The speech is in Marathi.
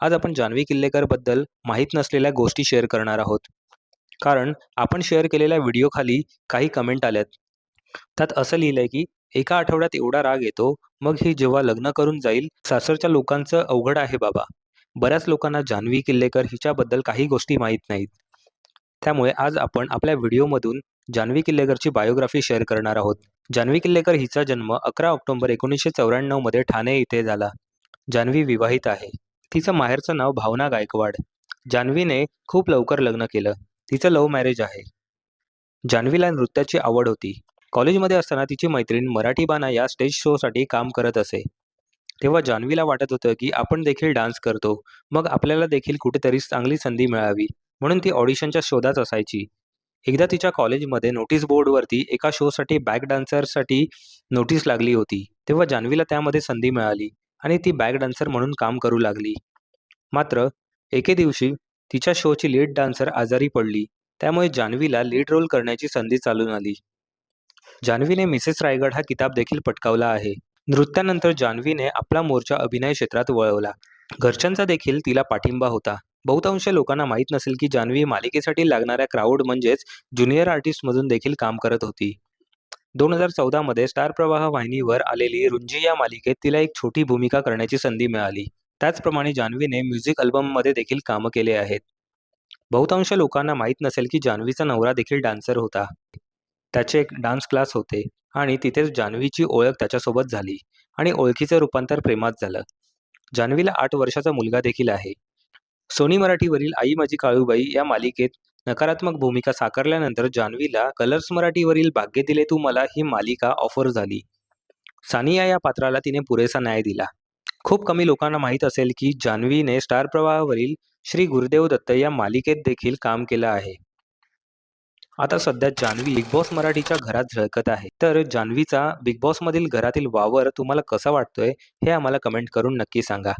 आज आपण जान्हवी किल्लेकरबद्दल माहीत नसलेल्या गोष्टी शेअर करणार आहोत. कारण आपण शेअर केलेल्या व्हिडिओखाली काही कमेंट आल्यात. त्यात असं लिहिलं आहे की एका आठवड्यात एवढा राग येतो मग ही जेव्हा लग्न करून जाईल सासरच्या लोकांचं अवघड आहे बाबा. बऱ्याच लोकांना जान्हवी किल्लेकर हिच्याबद्दल काही गोष्टी माहीत नाहीत. त्यामुळे आज आपण आपल्या व्हिडिओमधून जान्हवी किल्लेकरची बायोग्राफी शेअर करणार आहोत. जान्हवी किल्लेकर हिचा जन्म अकरा ऑक्टोबर एकोणीसशे चौऱ्याण्णवमध्ये ठाणे इथे झाला. जान्हवी विवाहित आहे. तिचं माहेरचं नाव भावना गायकवाड. जान्हवीने खूप लवकर लग्न केलं. तिचं लव्ह मॅरेज आहे. जान्हवीला नृत्याची आवड होती. कॉलेजमध्ये असताना तिची मैत्रीण मराठी बाना या स्टेज शोसाठी काम करत असे. तेव्हा जान्हवीला वाटत होतं की आपण देखील डान्स करतो. मग आपल्याला देखील कुठेतरी चांगली संधी मिळावी. म्हणून ती ऑडिशनच्या शोधात असायची. एकदा तिच्या कॉलेजमध्ये नोटीस बोर्डवरती एका शोसाठी बॅक डान्सरसाठी नोटीस लागली होती. तेव्हा जान्हवीला त्यामध्ये संधी मिळाली आणि ती बॅक डान्सर म्हणून काम करू लागली. मात्र एके दिवशी तिच्या शोची लीड डान्सर आजारी पडली. त्यामुळे जान्हवीला लीड रोल करण्याची संधी चालून आली. जान्हवीने मिसेस रायगड हा किताब देखील पटकावला आहे. नृत्यानंतर जान्हवीने आपला मोर्चा अभिनय क्षेत्रात वळवला. घरच्यांचा देखील तिला पाठिंबा होता. बहुतांश लोकांना माहीत नसेल की जान्हवी मालिकेसाठी लागणाऱ्या क्राऊड म्हणजेच ज्युनियर आर्टिस्टमधून देखील काम करत होती. दोन हजार चौदामध्ये स्टार प्रवाह वाहिनीवर आलेली रुंजी या मालिकेत तिला एक छोटी भूमिका करण्याची संधी मिळाली. त्याचप्रमाणे जान्हवीने म्युझिक अल्बममध्ये देखील कामं केले आहेत. बहुतांश लोकांना माहीत नसेल की जान्हवीचा नवरा देखील डान्सर होता. त्याचे एक डान्स क्लास होते आणि तिथेच जान्हवीची ओळख त्याच्यासोबत झाली आणि ओळखीचं रूपांतर प्रेमात झालं. जान्हवीला आठ वर्षाचा मुलगा देखील आहे. सोनी मराठीवरील आई माझी काळूबाई या मालिकेत नकारात्मक भूमिका साकारल्यानंतर जान्हवीला कलर्स मराठीवरील भाग्य दिले तू मला ही मालिका ऑफर झाली. सानिया या पात्राला तिने पुरेसा न्याय दिला. खूप कमी लोकांना माहीत असेल की जान्हवीने स्टार प्रवाहावरील श्री गुरुदेव दत्त या मालिकेत देखील काम केलं आहे. आता सध्या जान्हवी बिग बॉस मराठीच्या घरात झळकत आहे. तर जान्हवीचा बिग बॉसमधील घरातील वावर तुम्हाला कसा वाटतोय हे आम्हाला कमेंट करून नक्की सांगा.